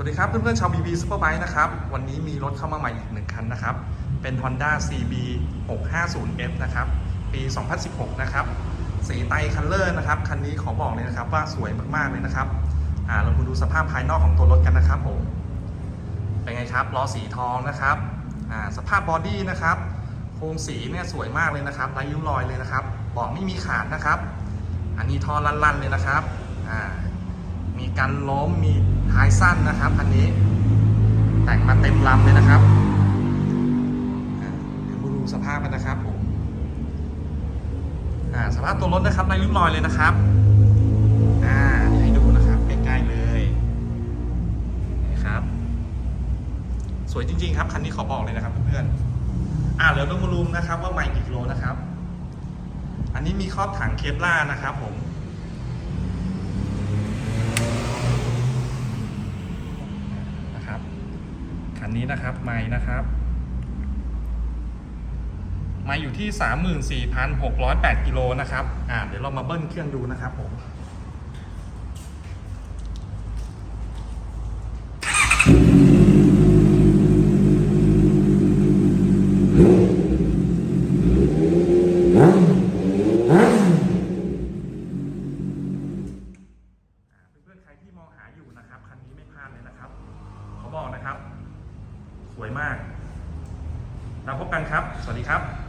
วัสดีครับเพื่อนๆชาว BB Superbike นะครับ วันนี้มีรถเข้ามาใหม่อีกหนึ่งคันนะครับ เป็น Honda CB 650F นะครับ ปี 2016 นะครับ สีไตคัลเลอร์นะครับ คันนี้ขอบอกเลยนะครับว่าสวยมากๆเลยนะครับ อ่าเรามาดูสภาพภายนอกของตัวรถกันนะครับผม เป็นไงครับ ล้อสีทองนะครับ อ่า สภาพบอดี้นะครับ โครงสีเนี่ยสวยมากเลยนะครับไร้ริ้วรอยเลยนะครับเบอกไม่มีขาดนะครับ อันนี้ท่อลันๆเลยนะครับ อ่า มีกันล้ม มี ท้ายสั้นนะครับคันนี้ แต่งมาเต็มลำเลยนะครับเดี๋ยวมาดูสภาพกันนะครับผมสภาพตัวรถนะครับในริ้วรอยเลยนะครับให้ดูนะครับใกล้ๆเลยนี่ครับ สวยจริง ๆ ครับคันนี้ขอบอกเลยนะครับเพื่อนๆอ่าเดี๋ยวต้องมารูมนะครับว่าไม่กี่กิโลนะครับ อันนี้มีครอบถังเคปล่านะครับผม นนี้นะครับไม้นะครับมาอยู่ที่ 34,608กิโลนะครับ อ่า เดี๋ยวเรามาเบิ้ลเครื่องดูนะครับผม Wow. วยมากแล้วพบกันครับ สวัสดีครับ